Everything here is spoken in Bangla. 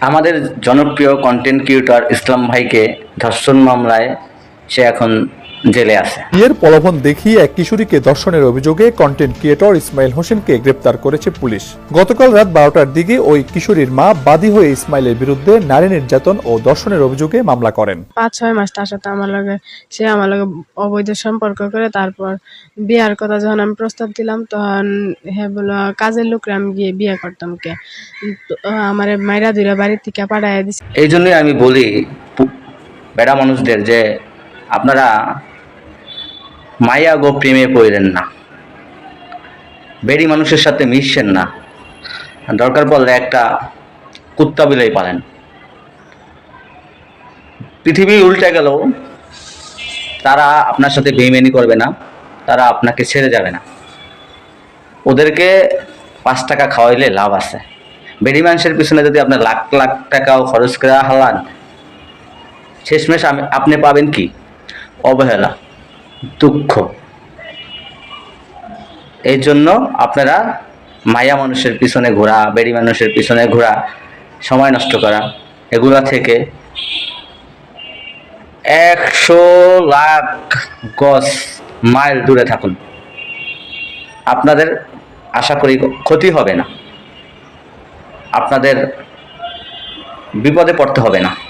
আমাদের জনপ্রিয় কন্টেন্ট ক্রিয়েটর ইসলাম ভাইকে ধর্ষণ মামলায় সে এখন জেলে আছে। বিয়ের প্রলোভন দেখিয়ে এক কিশোরীকে ধর্ষণের অভিযোগে কন্টেন্ট ক্রিয়েটর ইসমাইল হোসেনকে গ্রেপ্তার করেছে পুলিশ। গতকাল রাত বারোটার দিকে ওই কিশোরীর মা বাদী হয়ে ইসমাইলের বিরুদ্ধে নারী নির্যাতন ও ধর্ষণের অভিযোগে মামলা করেন। পাঁচ ছয় মাস তার সাথে আমার লগে সে আমার লগে অবৈধ সম্পর্ক করে তারপর বিয়ার কথা যখন আমি প্রস্তাব দিলাম তখন হে বলল কাজের লোকরে আমি গিয়ে বিয়ে করতাম কে? আমার মাইরা দুইরা বাড়ির থেকে পাঠাইয়া দিছে। এই জন্যই আমি বলি বেড়া মানুষদের যে আপনারা মায়া গো প্রেমে পড়লেন না। বেড়ি মানুষের সাথে মিশছেন না। দরকার পড়লে একটা কুত্তা বিলাই পালেন। পৃথিবী উল্টে গেল, তারা আপনার সাথে বেইমানি করবে না, তারা আপনাকে ছেড়ে যাবে না। ওদেরকে পাঁচ টাকা খাওয়াইলে লাভ আছে। বেড়ি মানুষের পিছনে যদি আপনার লাখ লাখ টাকাও খরচ করে হালান, শেষমেশ আপনি পাবেন কি? অবহেলা, দুঃখ। এই জন্য আপনারা মায়া মানুষের পিছনে ঘোরা, বেড়ি মানুষের পিছনে ঘোরা, সময় নষ্ট করা, এগুলা থেকে একশো লাখ গজ মাইল দূরে থাকুন। আপনাদের আশা করি ক্ষতি হবে না। আপনাদের বিপদে পড়তে হবে না।